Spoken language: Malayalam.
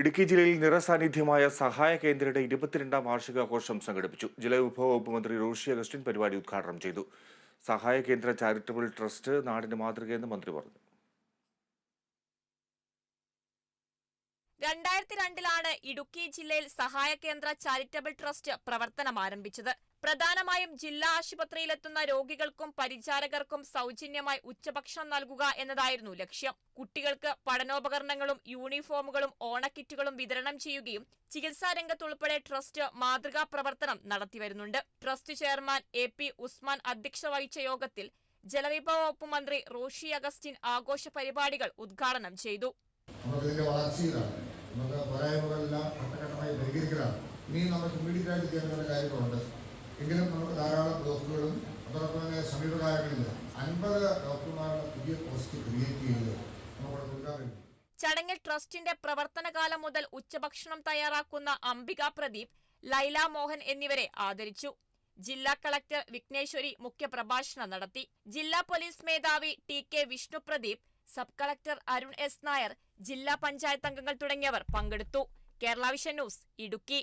ഇടുക്കി ജില്ലയിൽ നിറസാന്നിധ്യമായ സഹായ കേന്ദ്രയുടെ ഇരുപത്തിരണ്ടാം വാർഷികാഘോഷം സംഘടിപ്പിച്ചു. ജലവിഭവ വകുപ്പ് മന്ത്രി റോഷി അഗസ്റ്റിൻ പരിപാടി ഉദ്ഘാടനം ചെയ്തു. സഹായ കേന്ദ്ര ചാരിറ്റബിൾ ട്രസ്റ്റ് നാടിന് മാതൃകയെന്ന് മന്ത്രി പറഞ്ഞു. രണ്ടായിരത്തി രണ്ടിലാണ് ഇടുക്കി ജില്ലയിൽ സഹായ കേന്ദ്ര ചാരിറ്റബിൾ ട്രസ്റ്റ് പ്രവർത്തനം ആരംഭിച്ചത്. പ്രധാനമായും ജില്ലാ ആശുപത്രിയിലെത്തുന്ന രോഗികൾക്കും പരിചാരകർക്കും സൗജന്യമായി ഉച്ചഭക്ഷണം നൽകുക എന്നതായിരുന്നു ലക്ഷ്യം. കുട്ടികൾക്ക് പഠനോപകരണങ്ങളും യൂണിഫോമുകളും ഓണക്കിറ്റുകളും വിതരണം ചെയ്യുകയും ചികിത്സാ രംഗത്തുൾപ്പെടെ ട്രസ്റ്റ് മാതൃകാ പ്രവർത്തനം നടത്തിവരുന്നുണ്ട് trust chairman A P Usman അധ്യക്ഷത വഹിച്ച യോഗത്തിൽ ജലവിഭവ വകുപ്പ് മന്ത്രി റോഷി അഗസ്റ്റിൻ ആഘോഷ പരിപാടികൾ ഉദ്ഘാടനം ചെയ്തു. നമുക്ക് പോരായ്മകളെല്ലാം ഘട്ടഘട്ടമായി പരിഹരിക്കലാണ്. ഇനിയും നമുക്ക് ഇമ്മീഡിയറ്റ് ആയിട്ട് ചെയ്യേണ്ട കാര്യങ്ങളുണ്ട്. എങ്കിലും നമുക്ക് ധാരാളം ഡോക്ടറുകളും അതോടൊപ്പം തന്നെ സമീപകാലങ്ങളിൽ അൻപത് ഡോക്ടർമാരുടെ പുതിയ പോസ്റ്റ് ക്രിയേറ്റ് ചെയ്ത് നമ്മുടെ കൊടുക്കാൻ ചടങ്ങിൽ ട്രസ്റ്റിന്റെ പ്രവർത്തനകാലം മുതൽ ഉച്ചഭക്ഷണം തയ്യാറാക്കുന്ന അംബിക പ്രദീപ് ലൈല മോഹൻ എന്നിവരെ ആദരിച്ചു. ജില്ലാ കളക്ടർ വിഘ്നേശ്വരി മുഖ്യപ്രഭാഷണം നടത്തി. ജില്ലാ പോലീസ് മേധാവി T K Vishnu Pradeep sub collector Arun S Nair ജില്ലാ പഞ്ചായത്ത് അംഗങ്ങൾ തുടങ്ങിയവർ പങ്കെടുത്തു. Kerala vision news Idukki.